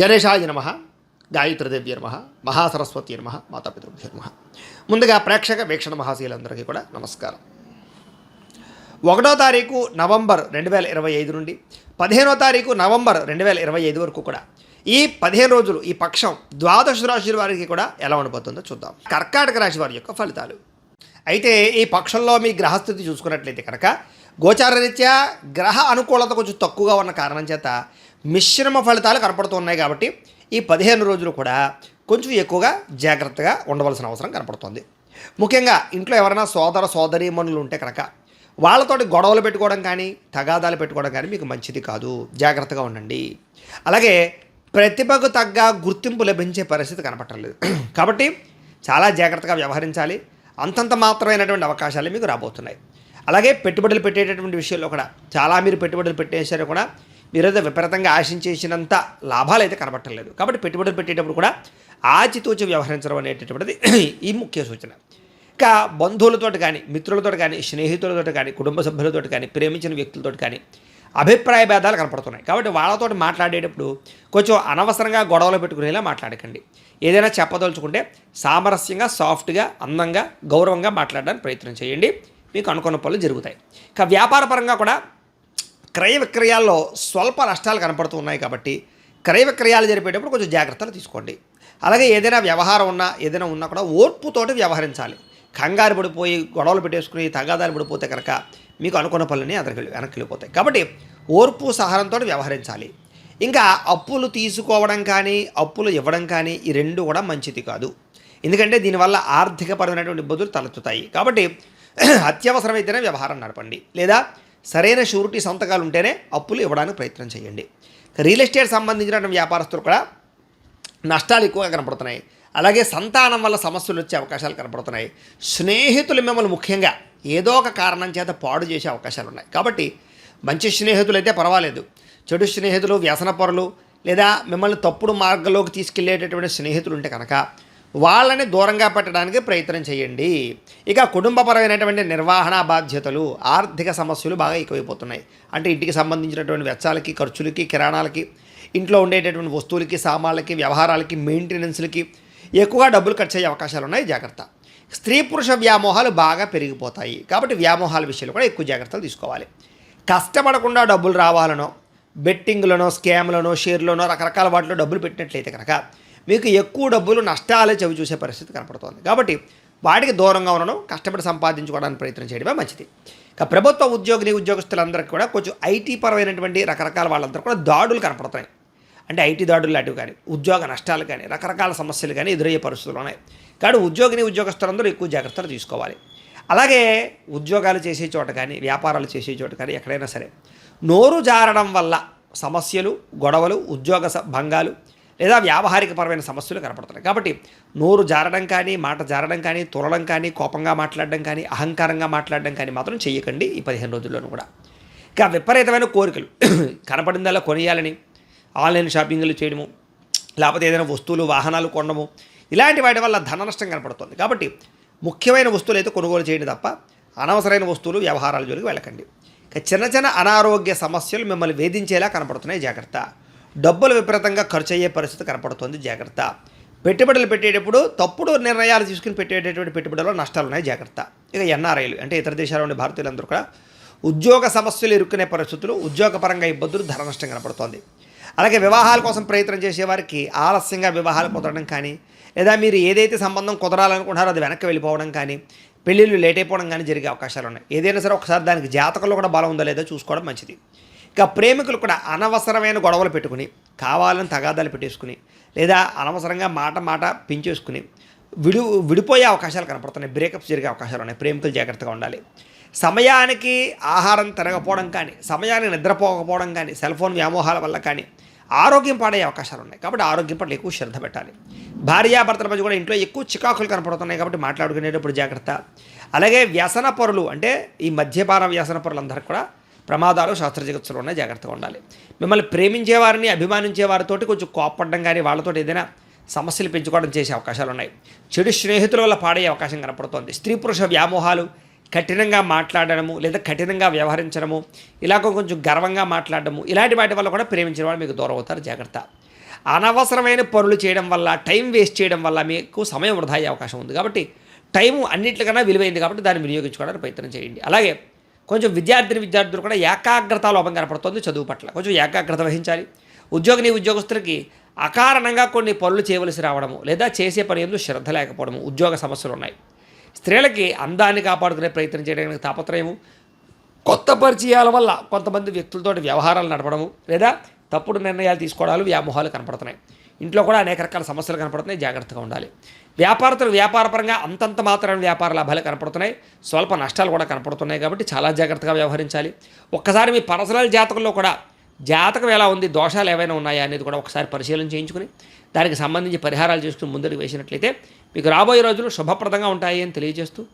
గణేశాయ నమ గాయత్రీదేవ్య నమ మహాసరస్వతి నమ మాతాపితృభ్య నమ. ముందుగా ప్రేక్షక వీక్షణ మహాశీలందరికీ కూడా నమస్కారం. ఒకటో తారీఖు నవంబర్ రెండు వేల ఇరవై ఐదు నుండి పదిహేనో తారీఖు నవంబర్ రెండు వేల ఇరవై ఐదు వరకు కూడా ఈ పదిహేను రోజులు ఈ పక్షం ద్వాదశ రాశుల వారికి కూడా ఎలా ఉండబోతుందో చూద్దాం. కర్కాటక రాశి వారి యొక్క ఫలితాలు. అయితే ఈ పక్షంలో మీ గ్రహస్థితి చూసుకున్నట్లయితే కనుక గోచారరీత్యా గ్రహ అనుకూలత కొంచెం తక్కువగా ఉన్న కారణం చేత మిశ్రమ ఫలితాలు కనపడుతున్నాయి కాబట్టి ఈ పదిహేను రోజులు కూడా కొంచెం ఎక్కువగా జాగ్రత్తగా ఉండవలసిన అవసరం కనపడుతుంది. ముఖ్యంగా ఇంట్లో ఎవరైనా సోదర సోదరీమణులు ఉంటే కనుక వాళ్ళతోటి గొడవలు పెట్టుకోవడం కానీ తగాదాలు పెట్టుకోవడం కానీ మీకు మంచిది కాదు. జాగ్రత్తగా ఉండండి. అలాగే ప్రతిభకు తగ్గ గుర్తింపు లభించే పరిస్థితి కనపట్టలేదు కాబట్టి చాలా జాగ్రత్తగా వ్యవహరించాలి. అంతంత మాత్రమైనటువంటి అవకాశాలు మీకు రాబోతున్నాయి. అలాగే పెట్టుబడులు పెట్టేటటువంటి విషయంలో కూడా చాలా మీరు పెట్టుబడులు పెట్టేసారు కూడా మీరైతే విపరీతంగా ఆశించేసినంత లాభాలు అయితే కనబట్టలేదు. కాబట్టి పెట్టుబడులు పెట్టేటప్పుడు కూడా ఆచితూచి వ్యవహరించడం అనేటటువంటిది ఈ ముఖ్య సూచన. ఇంకా బంధువులతో కానీ మిత్రులతో కానీ స్నేహితులతో కానీ కుటుంబ సభ్యులతో కానీ ప్రేమించిన వ్యక్తులతో కానీ అభిప్రాయ భేదాలు కనపడుతున్నాయి. కాబట్టి వాళ్ళతో మాట్లాడేటప్పుడు కొంచెం అనవసరంగా గొడవలు పెట్టుకునేలా మాట్లాడకండి. ఏదైనా చెప్పదలుచుకుంటే సామరస్యంగా సాఫ్ట్గా అందంగా గౌరవంగా మాట్లాడడానికి ప్రయత్నం చేయండి. మీకు అనుకున్న పనులు జరుగుతాయి. ఇక వ్యాపార పరంగా కూడా క్రయ విక్రయాల్లో స్వల్ప నష్టాలు కనపడుతూ ఉన్నాయి కాబట్టి క్రయ విక్రయాలు జరిపేటప్పుడు కొంచెం జాగ్రత్తలు తీసుకోండి. అలాగే ఏదైనా వ్యవహారం ఉన్నా ఏదైనా ఉన్నా కూడా ఓర్పుతోటి వ్యవహరించాలి. కంగారు పడిపోయి గొడవలు పెట్టేసుకుని తగాదాలు పడిపోతే కనుక మీకు అనుకున్న పనులని అదనకి వెనక్కి వెళ్ళిపోతాయి. కాబట్టి ఓర్పు సహనంతో వ్యవహరించాలి. ఇంకా అప్పులు తీసుకోవడం కానీ అప్పులు ఇవ్వడం కానీ ఈ రెండు కూడా మంచిది కాదు. ఎందుకంటే దీనివల్ల ఆర్థికపరమైనటువంటి ఇబ్బందులు తలెత్తుతాయి. కాబట్టి అత్యవసరమైతేనే వ్యవహారం నడపండి. లేదా సరైన షూరిటీ సంతకాలు ఉంటేనే అప్పులు ఇవ్వడానికి ప్రయత్నం చేయండి. రియల్ ఎస్టేట్ సంబంధించిన వ్యాపారస్తులు కూడా నష్టాలు ఎక్కువగా కనపడుతున్నాయి. అలాగే సంతానం వల్ల సమస్యలు వచ్చే అవకాశాలు కనపడుతున్నాయి. స్నేహితులు మిమ్మల్ని ముఖ్యంగా ఏదో ఒక కారణం చేత పాడు చేసే అవకాశాలు ఉన్నాయి. కాబట్టి మంచి స్నేహితులు అయితే పర్వాలేదు. చెడు స్నేహితులు వ్యసనపరులు లేదా మిమ్మల్ని తప్పుడు మార్గంలోకి తీసుకెళ్ళేటటువంటి స్నేహితులు ఉంటే కనుక వాళ్ళని దూరంగా పెట్టడానికి ప్రయత్నం చేయండి. ఇక కుటుంబపరమైనటువంటి నిర్వహణ బాధ్యతలు ఆర్థిక సమస్యలు బాగా ఎక్కువైపోతున్నాయి. అంటే ఇంటికి సంబంధించినటువంటి వెచ్చాలకి ఖర్చులకి కిరాణాలకి ఇంట్లో ఉండేటటువంటి వస్తువులకి సామాన్లకి వ్యవహారాలకి మెయింటెనెన్స్లకి ఎక్కువగా డబ్బులు ఖర్చు అయ్యే అవకాశాలు ఉన్నాయి. జాగ్రత్త. స్త్రీ పురుష వ్యామోహాలు బాగా పెరిగిపోతాయి. కాబట్టి వ్యామోహాల విషయంలో కూడా ఎక్కువ జాగ్రత్తలు తీసుకోవాలి. కష్టపడకుండా డబ్బులు రావాలనో బెట్టింగ్లనో స్కామ్లనో షేర్లోనో రకరకాల వాటిలో డబ్బులు పెట్టినట్లయితే కనుక మీకు ఎక్కువ డబ్బులు నష్టాలే చవి చూసే పరిస్థితి కనపడుతోంది. కాబట్టి వాటికి దూరంగా ఉండడం కష్టపడి సంపాదించుకోవడానికి ప్రయత్నం చేయడమే మంచిది. ఇక ప్రభుత్వ ఉద్యోగిని ఉద్యోగస్తులందరికీ కూడా కొంచెం ఐటీ పరమైనటువంటి రకరకాల వాళ్ళందరూ కూడా దాడులు కనపడుతున్నాయి. అంటే ఐటీ దాడులు లాంటివి కానీ ఉద్యోగ నష్టాలు కానీ రకరకాల సమస్యలు కానీ ఎదురయ్యే పరిస్థితులు ఉన్నాయి. కానీ ఉద్యోగిని ఉద్యోగస్తులందరూ ఎక్కువ జాగ్రత్తలు తీసుకోవాలి. అలాగే ఉద్యోగాలు చేసే చోట కానీ వ్యాపారాలు చేసే చోట కానీ ఎక్కడైనా సరే నోరు జారడం వల్ల సమస్యలు గొడవలు ఉద్యోగ భంగాలు లేదా వ్యావహారికపరమైన సమస్యలు కనపడుతున్నాయి. కాబట్టి నోరు జారడం కానీ మాట జారడం కానీ తురడం కానీ కోపంగా మాట్లాడడం కానీ అహంకారంగా మాట్లాడడం కానీ మాత్రం చేయకండి ఈ పదిహేను రోజుల్లోనూ కూడా. ఇక విపరీతమైన కోరికలు కనపడిందల్లా కొనియాలని ఆన్లైన్ షాపింగ్లు చేయడము లేకపోతే ఏదైనా వస్తువులు వాహనాలు కొనడము ఇలాంటి వాటి వల్ల ధన నష్టం కనపడుతుంది. కాబట్టి ముఖ్యమైన వస్తువులు అయితే కొనుగోలు చేయండి తప్ప అనవసరమైన వస్తువులు వ్యవహారాల జోలికి వెళ్ళకండి. ఇక చిన్న చిన్న అనారోగ్య సమస్యలు మిమ్మల్ని వేధించేలా కనపడుతున్నాయి. జాగ్రత్త. డబ్బులు విపరీతంగా ఖర్చు అయ్యే పరిస్థితి కనపడుతుంది. జాగ్రత్త. పెట్టుబడులు పెట్టేటప్పుడు తప్పుడు నిర్ణయాలు తీసుకుని పెట్టేటటువంటి పెట్టుబడుల్లో నష్టాలు ఉన్నాయి. జాగ్రత్త. ఇక ఎన్ఆర్ఐలు అంటే ఇతర దేశాల ఉండే భారతీయులందరూ కూడా ఉద్యోగ సమస్యలు ఇరుక్కునే పరిస్థితులు ఉద్యోగపరంగా ఇబ్బందులు ధర నష్టం కనపడుతోంది. అలాగే వివాహాల కోసం ప్రయత్నం చేసేవారికి ఆలస్యంగా వివాహాలు కుదరడం కానీ లేదా మీరు ఏదైతే సంబంధం కుదరాలనుకుంటున్నారో అది వెనక్కి వెళ్ళిపోవడం కానీ పెళ్ళిళ్ళు లేట్ అయిపోవడం కానీ జరిగే అవకాశాలు ఉన్నాయి. ఏదైనా సరే ఒకసారి దానికి జాతకంలో కూడా బలం ఉందో లేదో చూసుకోవడం మంచిది. ఇక ప్రేమికులు కూడా అనవసరమైన గొడవలు పెట్టుకుని కావాలని తగాదాలు పెట్టేసుకుని లేదా అనవసరంగా మాట మాట పెంచేసుకుని విడి విడిపోయే అవకాశాలు కనపడుతున్నాయి. బ్రేకప్స్ జరిగే అవకాశాలు ఉన్నాయి. ప్రేమికులు జాగ్రత్తగా ఉండాలి. సమయానికి ఆహారం తినకపోవడం కానీ సమయానికి నిద్రపోకపోవడం కానీ సెల్ ఫోన్ వ్యామోహాల వల్ల కానీ ఆరోగ్యం పాడయ్యే అవకాశాలు ఉన్నాయి. కాబట్టి ఆరోగ్యం పట్ల ఎక్కువ శ్రద్ధ పెట్టాలి. భార్యాభర్తల మధ్య కూడా ఇంట్లో ఎక్కువ చికాకులు కనపడుతున్నాయి కాబట్టి మాట్లాడుకునేటప్పుడు జాగ్రత్త. అలాగే వ్యసన పరులు అంటే ఈ మద్యపాన వ్యసన పరులందరికీ కూడా ప్రమాదాలు శాస్త్ర చికిత్సలు ఉన్నాయి. జాగ్రత్తగా ఉండాలి. మిమ్మల్ని ప్రేమించే వారిని అభిమానించే వారితోటి కొంచెం కోపడడం కానీ వాళ్ళతో ఏదైనా సమస్యలు పెంచుకోవడం చేసే అవకాశాలు ఉన్నాయి. చెడు స్నేహితుల వల్ల పాడయ్యే అవకాశం కనపడుతోంది. స్త్రీ పురుష వ్యామోహాలు కఠినంగా మాట్లాడడము లేదా కఠినంగా వ్యవహరించడము ఇలాగ కొంచెం గర్వంగా మాట్లాడడము ఇలాంటి వాటి వల్ల కూడా ప్రేమించిన వాళ్ళు మీకు దూరం అవుతారు జాగ్రత్త. అనవసరమైన పనులు చేయడం వల్ల టైం వేస్ట్ చేయడం వల్ల మీకు సమయం వృధా అయ్యే అవకాశం ఉంది. కాబట్టి టైం అన్నింటికన్నా విలువైంది కాబట్టి దాన్ని వినియోగించుకోవడానికి ప్రయత్నం చేయండి. అలాగే కొంచెం విద్యార్థిని విద్యార్థులు కూడా ఏకాగ్రత లోపం కనపడుతుంది చదువు పట్ల. కొంచెం ఏకాగ్రత వహించాలి. ఉద్యోగిని ఉద్యోగస్తులకి అకారణంగా కొన్ని పనులు చేయవలసి రావడము లేదా చేసే పని ఎందుకు శ్రద్ధ లేకపోవడము ఉద్యోగ సమస్యలు ఉన్నాయి స్త్రీలకి అందాన్ని కాపాడుకునే ప్రయత్నం చేయడానికి తాపత్రయము కొత్త పరిచయాల వల్ల కొంతమంది వ్యక్తులతోటి వ్యవహారాలు నడపడము లేదా తప్పుడు నిర్ణయాలు తీసుకోవడాలు వ్యామోహాలు కనపడుతున్నాయి. ఇంట్లో కూడా అనేక రకాల సమస్యలు కనపడుతున్నాయి. జాగ్రత్తగా ఉండాలి. వ్యాపారస్తులు వ్యాపారపరంగా అంతంత మాత్రమే వ్యాపార లాభాలు కనపడుతున్నాయి. స్వల్ప నష్టాలు కూడా కనపడుతున్నాయి కాబట్టి చాలా జాగ్రత్తగా వ్యవహరించాలి. ఒక్కసారి మీ పర్సనల్ జాతకంలో కూడా జాతకం ఎలా ఉంది దోషాలు ఏవైనా ఉన్నాయా అనేది కూడా ఒకసారి పరిశీలన చేయించుకుని దానికి సంబంధించి పరిహారాలు చేసుకుని ముందడుగు వేసినట్లయితే మీకు రాబోయే రోజులు శుభప్రదంగా ఉంటాయి అని తెలియజేస్తూ